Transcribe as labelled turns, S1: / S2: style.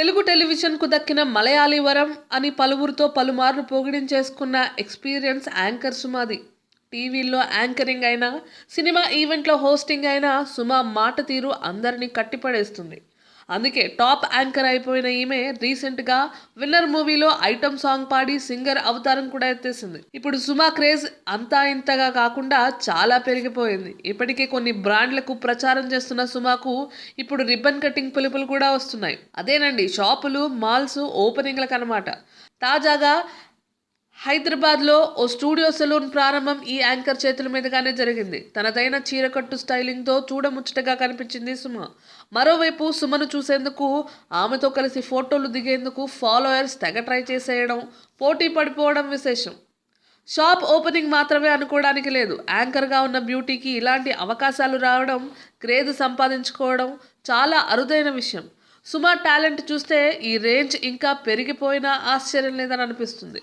S1: తెలుగు టెలివిజన్కు దక్కిన మలయాళీ వరం అని పలువురితో పలుమార్లు పొగిడించేసుకున్న ఎక్స్పీరియన్స్ యాంకర్ సుమాది. టీవీల్లో యాంకరింగ్ అయినా సినిమా ఈవెంట్లో హోస్టింగ్ అయినా సుమా మాట తీరు అందరినీ కట్టిపడేస్తుంది. అందుకే టాప్ యాంకర్ అయిపోయిన ఈమె రీసెంట్గా విన్నర్ మూవీలో ఐటమ్ సాంగ్ పాడి సింగర్ అవతారం కూడా ఎత్తేసింది. ఇప్పుడు సుమా క్రేజ్ అంతా ఇంతగా కాకుండా చాలా పెరిగిపోయింది. ఇప్పటికే కొన్ని బ్రాండ్లకు ప్రచారం చేస్తున్న సుమాకు ఇప్పుడు రిబ్బన్ కటింగ్ పిలుపులు కూడా వస్తున్నాయి. అదేనండి షాపులు మాల్స్ ఓపెనింగ్లకు అనమాట తాజాగా హైదరాబాద్లో ఓ స్టూడియో సెలూన్ ప్రారంభం ఈ యాంకర్ చేతుల మీదుగానే జరిగింది. తనదైన చీరకట్టు స్టైలింగ్తో చూడముచ్చటగా కనిపించింది సుమ. మరోవైపు సుమను చూసేందుకు ఆమెతో కలిసి ఫోటోలు దిగేందుకు ఫాలోయర్స్ తెగ ట్రై చేసేయడం పోటీ పడిపోవడం విశేషం. షాప్ ఓపెనింగ్ మాత్రమే అనుకోవడానికి లేదు. యాంకర్గా ఉన్న బ్యూటీకి ఇలాంటి అవకాశాలు రావడం క్రేజ్ సంపాదించుకోవడం చాలా అరుదైన విషయం. సుమ టాలెంట్ చూస్తే ఈ రేంజ్ ఇంకా పెరిగిపోయినా ఆశ్చర్యం లేదని అనిపిస్తుంది.